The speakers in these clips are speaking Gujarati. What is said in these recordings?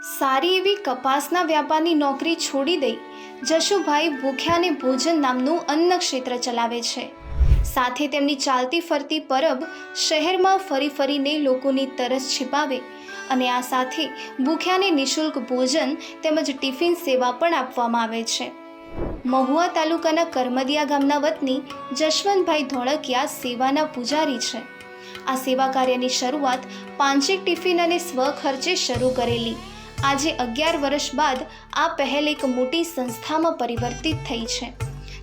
સારી એવી કપાસના વ્યાપારની નોકરી છોડી દઈ જશુભાઈ ભૂખ્યાને ભોજન નામનું અન્ન ક્ષેત્ર ચલાવે છે. સાથે તેમની ચાલતી ફરતી પરબ શહેરમાં ફરી ફરીને લોકોની તરસ છિપાવે અને આ સાથે ભૂખ્યાને નિઃશુલ્ક ભોજન તેમજ ટિફિન સેવા પણ આપવામાં આવે છે. મહુવા તાલુકાના કરમદિયા ગામના વતની જશવંતભાઈ ધોળકિયા સેવાના પૂજારી છે. આ સેવા કાર્યની શરૂઆત પાંચેક ટિફિન અને સ્વખર્ચે શરૂ કરેલી આજે અગિયાર વર્ષ બાદ આ પહેલ એક મોટી સંસ્થામાં પરિવર્તિત થઈ છે,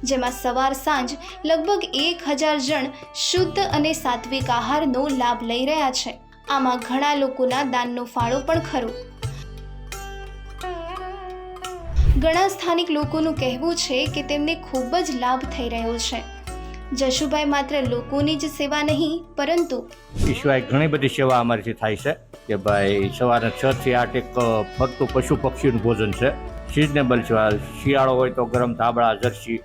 જેમાં સવાર સાંજ લગભગ એક હજાર જણ શુદ્ધ અને સાત્વિક આહારનો લાભ લઈ રહ્યા છે. આમાં ઘણા લોકોના દાનનો ફાળો પણ ખરો. ઘણા સ્થાનિક લોકોનું કહેવું છે કે તેમને ખૂબ જ લાભ થઈ રહ્યો છે. જશુભાઈ માત્ર લોકોની જ સેવા નહીં, પરંતુ ઘણી બધી સેવા અમારીથી થાય છે. કે ભાઈ સવારે છ થી આઠ એક ફક્ત પશુ પક્ષીનું ભોજન છે. સિઝનેબલ છે. શિયાળો હોય તો ગરમ ધાબળા, જર્સી,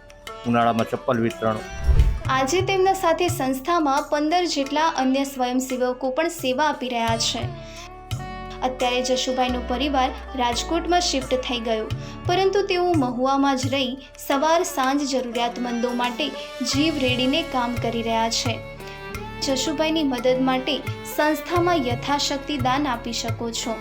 ઉનાળામાં ચપ્પલ વિતરણ. આજે તેમના સાથે સંસ્થામાં પંદર જેટલા અન્ય સ્વયંસેવકો પણ સેવા આપી રહ્યા છે. અત્યારે જશુભાઈનો પરિવાર રાજકોટમાં શિફ્ટ થઈ ગયો. પરંતુ તેઓ મહુવામાં જ રહી, સવાર સાંજ જરૂરિયાતમંદો માટે જીવ રેડીને કામ કરી રહ્યા છે. જશુભાઈની મદદ માટે સંસ્થામાં યથાશક્તિ દાન આપી શકો છો.